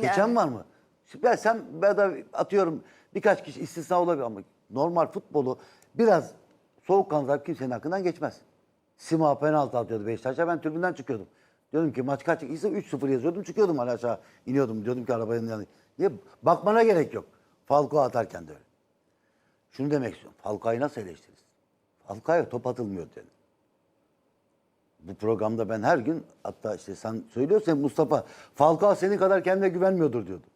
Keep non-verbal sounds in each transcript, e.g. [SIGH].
Geçen var mı? Ben sen ben de atıyorum birkaç kişi istisna olabilir ama normal futbolu biraz soğukkanlı kimsenin hakkından geçmez. Sima penaltı atıyordu Beşiktaş'a ben tribünden çıkıyordum. Diyordum ki maç kaç ise 3-0 yazıyordum çıkıyordum hala aşağı iniyordum. Diyordum ki arabanın yanı. Niye? Bakmana gerek yok. Falcao atarken de öyle. Şunu demek istiyorum. Falcao'yu nasıl eleştirirsin? Falcao'ya top atılmıyor dedim. Bu programda ben her gün hatta işte sen söylüyorsan Mustafa Falcao senin kadar kendine güvenmiyordur diyordu.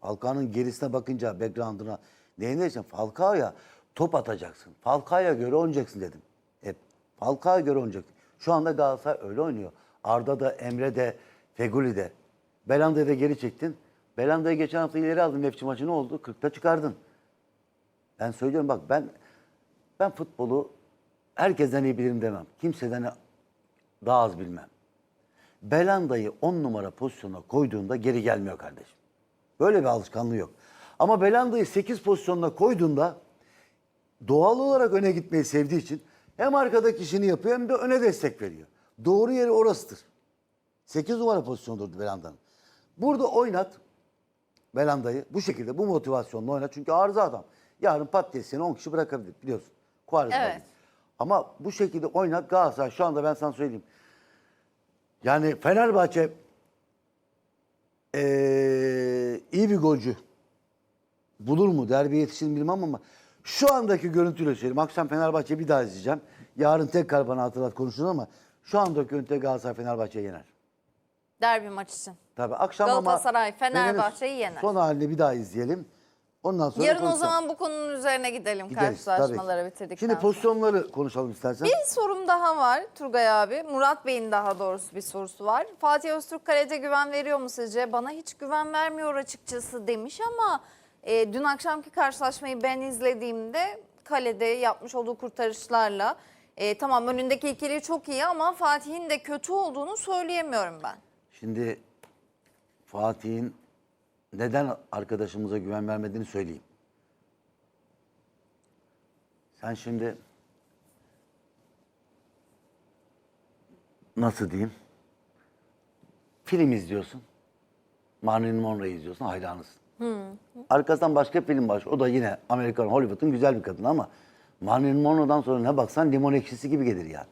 Falcao'nun gerisine bakınca background'una neyine için Falcao'ya top atacaksın. Falcao'ya göre oynayacaksın dedim. Hep Falcao'ya göre oynayacaksın. Şu anda Galatasaray öyle oynuyor. Arda da Emre de Feguli de. Belanda'yı da geri çektin. Belanda'yı geçen hafta ileri aldın. Nefçi maçı ne oldu? 40'ta çıkardın. Ben söylüyorum bak ben ben futbolu herkesten iyi bilirim demem. Kimseden daha az bilmem. Belanda'yı 10 numara pozisyona koyduğunda geri gelmiyor kardeşim. Böyle bir alışkanlığı yok. Ama Belanda'yı 8 pozisyonuna koyduğunda doğal olarak öne gitmeyi sevdiği için hem arkadaki işini yapıyor hem de öne destek veriyor. Doğru yeri orasıdır. 8 numara pozisyonudur Belanda'nın. Burada oynat Belanda'yı bu şekilde bu motivasyonla oynat. Çünkü arıza adam. Yarın pat diye seni 10 kişi bırakabilir biliyorsun. Kuarız Evet. Ama bu şekilde oynat Galatasaray şu anda ben sana söyleyeyim. Yani Fenerbahçe eee, iyi bir golcü bulur mu? Derbi yetişir mi bilmem ama şu andaki görüntüyle söyleyeyim. Akşam Fenerbahçe bir daha izleyeceğim. Yarın tekrar bana hatırlat konuşuruz ama şu andaki görüntüde Galatasaray Fenerbahçe'yi yener. Derbi maç için. Tabii akşam ama Galatasaray Fenerbahçe'yi yener. Son halini bir daha izleyelim. Ondan sonra Yarın o konuşalım. zaman bu konunun üzerine gidelim Gideriz, karşılaşmaları tabii. bitirdikten Şimdi sonra. pozisyonları konuşalım istersen. Bir sorum daha var Turgay abi. Murat Bey'in daha doğrusu bir sorusu var. Fatih Öztürk kalede güven veriyor mu sizce? Bana hiç güven vermiyor açıkçası demiş ama e, dün akşamki karşılaşmayı ben izlediğimde kalede yapmış olduğu kurtarışlarla e, tamam önündeki ikili çok iyi ama Fatih'in de kötü olduğunu söyleyemiyorum ben. Şimdi Fatih'in neden arkadaşımıza güven vermediğini söyleyeyim. Sen şimdi nasıl diyeyim? Film izliyorsun. Marilyn Monroe'yu izliyorsun, hayranısın. Arkasından başka film var. O da yine Amerikan Hollywood'un güzel bir kadını ama Marilyn Monroe'dan sonra ne baksan limon ekşisi gibi gelir yani.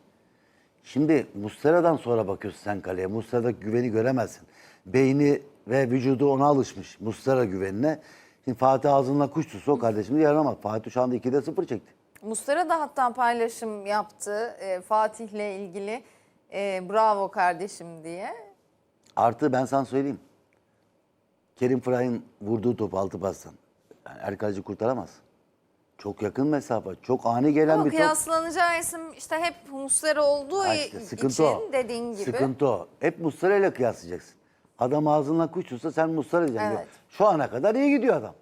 Şimdi Muslera'dan sonra bakıyorsun sen kaleye. Muslera'da güveni göremezsin. Beyni ve vücudu ona alışmış Muslera güvenine. Şimdi Fatih ağzından kuş tutsa o kardeşimiz yaranamaz. Fatih şu anda 2'de 0 çekti. Mustera da hatta paylaşım yaptı e, Fatih'le ilgili. E, bravo kardeşim diye. Artı ben sana söyleyeyim. Kerim Fıray'ın vurduğu top altı pastan. Yani Erkaleci kurtaramaz. Çok yakın mesafe. Çok ani gelen Ama bir top. kıyaslanacağı isim işte hep Muslera olduğu Ha işte sıkıntı için o. dediğin gibi. Sıkıntı o. Hep Muslera ile kıyaslayacaksın. Adam ağzından kuş tutsa sen Muslera diyeceksin. Evet. Şu ana kadar iyi gidiyor adam.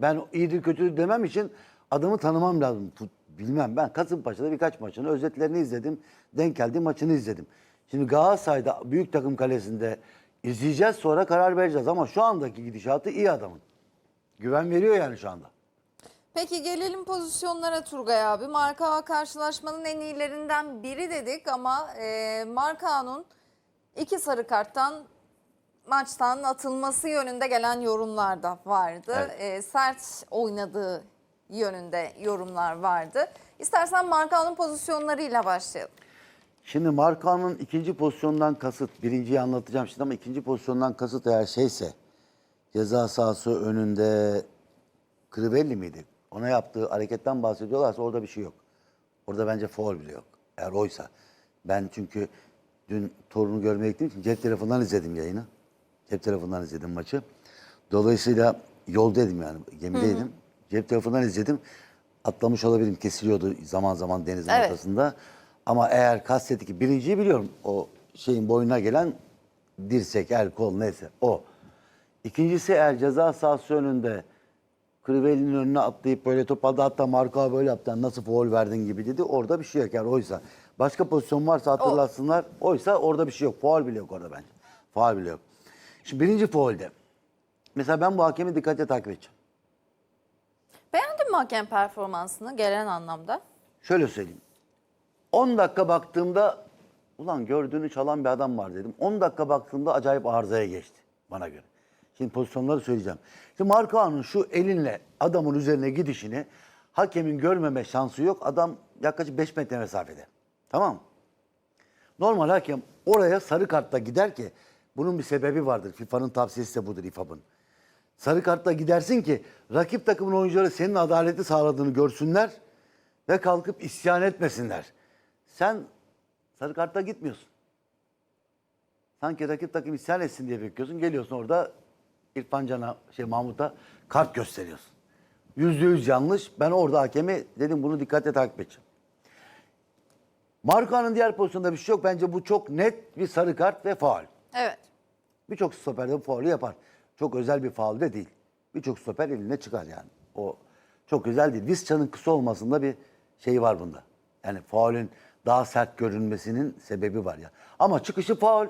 Ben iyidir kötüdür demem için adamı tanımam lazım. Fut- Bilmem ben Kasımpaşa'da birkaç maçını özetlerini izledim. Denk geldi maçını izledim. Şimdi Galatasaray'da büyük takım kalesinde izleyeceğiz sonra karar vereceğiz ama şu andaki gidişatı iyi adamın. Güven veriyor yani şu anda. Peki gelelim pozisyonlara Turgay abi. Marka karşılaşmanın en iyilerinden biri dedik ama e, Markao'nun iki sarı karttan maçtan atılması yönünde gelen yorumlar da vardı. Evet. E, sert oynadığı yönünde yorumlar vardı. İstersen Markao'nun pozisyonlarıyla başlayalım. Şimdi Markan'ın ikinci pozisyondan kasıt, birinciyi anlatacağım şimdi ama ikinci pozisyondan kasıt eğer şeyse, ceza sahası önünde Crivelli miydi? Ona yaptığı hareketten bahsediyorlarsa orada bir şey yok. Orada bence foul bile yok. Eğer oysa. Ben çünkü dün torunu görmeye gittiğim için cep telefonundan izledim yayını. Cep telefonundan izledim maçı. Dolayısıyla yoldaydım yani gemideydim. Cep telefonundan izledim. Atlamış olabilirim kesiliyordu zaman zaman denizin Evet. ortasında. Ama eğer kastetti ki birinciyi biliyorum o şeyin boynuna gelen dirsek, el, kol neyse o. İkincisi eğer ceza sahası önünde Crivelli'nin önüne atlayıp böyle top aldı hatta Marco böyle yaptı nasıl foul verdin gibi dedi. Orada bir şey yok yani oysa. Başka pozisyon varsa hatırlatsınlar. Oysa orada bir şey yok. Foul bile yok orada bence. Foul bile yok. Şimdi birinci foulde. Mesela ben bu hakemi dikkatle takip edeceğim. Beğendin mi hakem performansını gelen anlamda? Şöyle söyleyeyim. 10 dakika baktığımda ulan gördüğünü çalan bir adam var dedim. 10 dakika baktığımda acayip arızaya geçti bana göre. Şimdi pozisyonları söyleyeceğim. Şimdi Marcao'nun şu elinle adamın üzerine gidişini hakemin görmeme şansı yok. Adam yaklaşık 5 metre mesafede. Tamam mı? Normal hakem oraya sarı kartla gider ki bunun bir sebebi vardır. FIFA'nın tavsiyesi de budur İFAB'ın. Sarı kartla gidersin ki rakip takımın oyuncuları senin adaleti sağladığını görsünler ve kalkıp isyan etmesinler. Sen sarı kartla gitmiyorsun. Sanki rakip takım isyan etsin diye bekliyorsun. Geliyorsun orada İrfan Can'a, şey Mahmut'a kart gösteriyorsun. Yüzde yüz yanlış. Ben orada hakemi dedim bunu dikkatle takip edeceğim. Marco'nun diğer pozisyonda bir şey yok. Bence bu çok net bir sarı kart ve faul. Evet. Birçok stoper de bu faulü yapar. Çok özel bir faul de değil. Birçok stoper eline çıkar yani. O çok güzel değil. Visca'nın kısa olmasında bir şey var bunda. Yani faulün daha sert görünmesinin sebebi var ya. Ama çıkışı faul.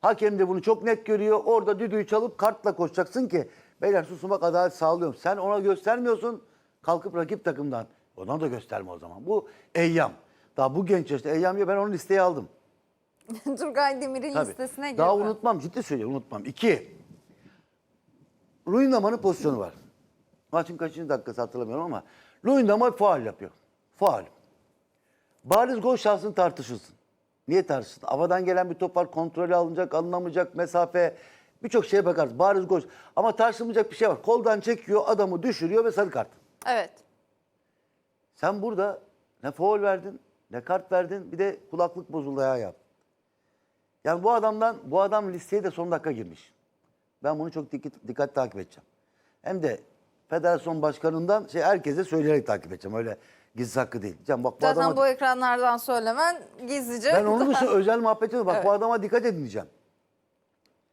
Hakem de bunu çok net görüyor. Orada düdüğü çalıp kartla koşacaksın ki beyler susumak adalet sağlıyorum. Sen ona göstermiyorsun. Kalkıp rakip takımdan. Ona da gösterme o zaman. Bu Eyyam. Daha bu genç yaşta Eyyam ya ben onu listeye aldım. [LAUGHS] Turgay Demir'in Tabii. listesine girdi. Daha unutmam ciddi söylüyorum unutmam. İki. Luyendama'nın pozisyonu var. Maçın kaçıncı dakikası hatırlamıyorum ama Luyendama faal yapıyor. Faal. Bariz gol şansını tartışılsın. Niye tartışılsın? Havadan gelen bir top var kontrolü alınacak, alınamayacak mesafe. Birçok şeye bakarız. Bariz gol. Ama tartışılmayacak bir şey var. Koldan çekiyor, adamı düşürüyor ve sarı kart. Evet. Sen burada ne faul verdin, ne kart verdin, bir de kulaklık bozuldu ayağı yap. Yani bu adamdan, bu adam listeye de son dakika girmiş. Ben bunu çok dikkat, dikkat takip edeceğim. Hem de federasyon başkanından şey herkese söyleyerek takip edeceğim. Öyle gizli hakkı değil. Diyeceğim bak bu Zaten adama, bu ekranlardan söylemen gizlice. ben onun dışında [LAUGHS] özel muhabbet ediyorum. Bak bu Evet. adama dikkat edin diyeceğim.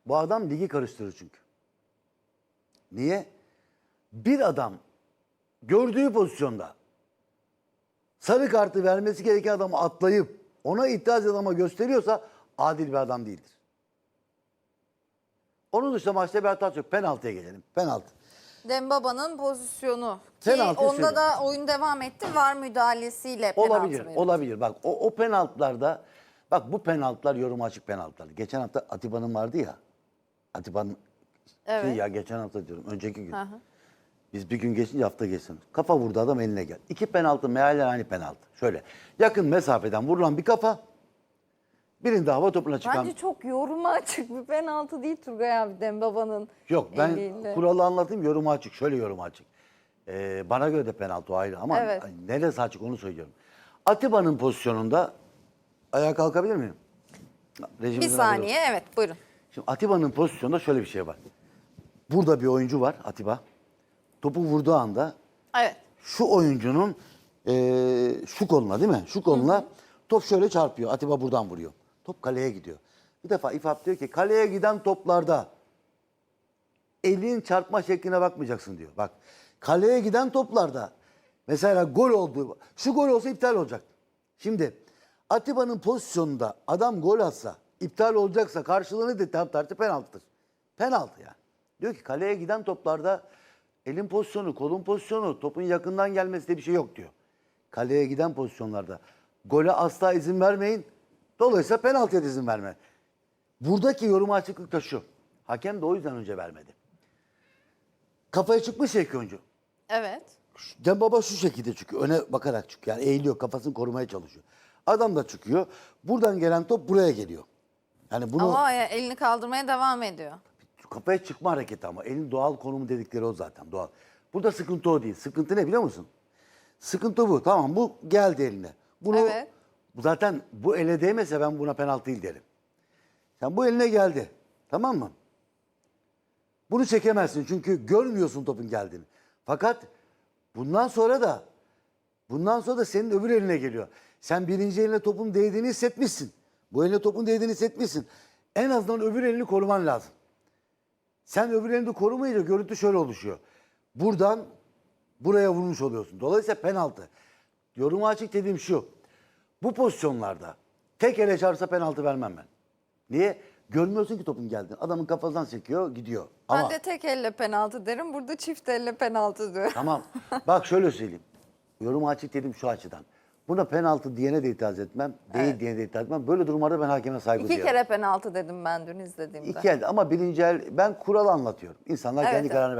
Bu adam ligi karıştırır çünkü. Niye? Bir adam gördüğü pozisyonda sarı kartı vermesi gereken adamı atlayıp ona itiraz adama gösteriyorsa adil bir adam değildir. Onun dışında maçta bir hata yok. Penaltıya gelelim. Penaltı. Dembaba'nın pozisyonu. Ki Penaltı onda söyleyeyim. da oyun devam etti. Var müdahalesiyle penaltı Olabilir, verildi. olabilir. Bak o, o penaltılarda, bak bu penaltılar yorum açık penaltılar. Geçen hafta Atiba'nın vardı ya. Atiba'nın Evet. şey ya geçen hafta diyorum, önceki gün. Hı hı. Biz bir gün geçince hafta geçsin. Kafa vurdu adam eline gel. İki penaltı mealler aynı penaltı. Şöyle yakın mesafeden vurulan bir kafa. Birinde hava topuna çıkan. Bence çok yoruma açık bir penaltı değil Turgay abi Dembaba'nın Yok ben eliyle. kuralı anlatayım yorumu açık. Şöyle yorumu açık. Ee, bana göre de penaltı o ayrı ama Evet. neresi açık onu söylüyorum. Atiba'nın pozisyonunda ayağa kalkabilir miyim? Bir Rejimizin saniye evet buyurun. Şimdi Atiba'nın pozisyonunda şöyle bir şey var. Burada bir oyuncu var Atiba. Topu vurduğu anda Evet. şu oyuncunun eee, şu koluna değil mi? Şu koluna top şöyle çarpıyor. Atiba buradan vuruyor. Top kaleye gidiyor. Bir defa İFAB diyor ki kaleye giden toplarda elin çarpma şekline bakmayacaksın diyor. Bak kaleye giden toplarda mesela gol oldu. Şu gol olsa iptal olacak. Şimdi Atiba'nın pozisyonunda adam gol atsa iptal olacaksa karşılığını de tam tartı penaltıdır. Penaltı yani. Diyor ki kaleye giden toplarda elin pozisyonu, kolun pozisyonu, topun yakından gelmesi diye bir şey yok diyor. Kaleye giden pozisyonlarda gole asla izin vermeyin. Dolayısıyla penaltıya izin verme. Buradaki yoruma açıklık da şu. Hakem de o yüzden önce vermedi. Kafaya çıkmış ya iki oyuncu. Evet. Dembaba şu şekilde çıkıyor. Öne bakarak çıkıyor. Yani eğiliyor. Kafasını korumaya çalışıyor. Adam da çıkıyor. Buradan gelen top buraya geliyor. Yani bunu Ama ya, elini kaldırmaya devam ediyor. kafaya çıkma hareketi ama. Elin doğal konumu dedikleri o zaten. Doğal. Burada sıkıntı o değil. Sıkıntı ne biliyor musun? Sıkıntı bu. Tamam bu geldi eline. Bunu Evet. Zaten bu ele değmese ben buna penaltı değil derim. Sen bu eline geldi. Tamam mı? Bunu çekemezsin çünkü görmüyorsun topun geldiğini. Fakat bundan sonra da bundan sonra da senin öbür eline geliyor. Sen birinci eline topun değdiğini hissetmişsin. Bu eline topun değdiğini hissetmişsin. En azından öbür elini koruman lazım. Sen öbür elini korumayınca görüntü şöyle oluşuyor. Buradan buraya vurmuş oluyorsun. Dolayısıyla penaltı. Yorumu açık dediğim şu. Bu pozisyonlarda tek ele çarpsa penaltı vermem ben. Niye? Görmüyorsun ki topun geldiğini. Adamın kafasından çekiyor gidiyor. Ama Ben de tek elle penaltı derim. Burada çift elle penaltı diyor. tamam. Bak şöyle söyleyeyim. Yorumu açık dedim şu açıdan. Buna penaltı diyene de itiraz etmem. Değil Evet. diyene de itiraz etmem. Böyle durumlarda ben hakeme saygı İki duyarım. kere penaltı dedim ben dün izlediğimde. İki el ama birinci el ben kural anlatıyorum. İnsanlar Evet, kendi evet. kararını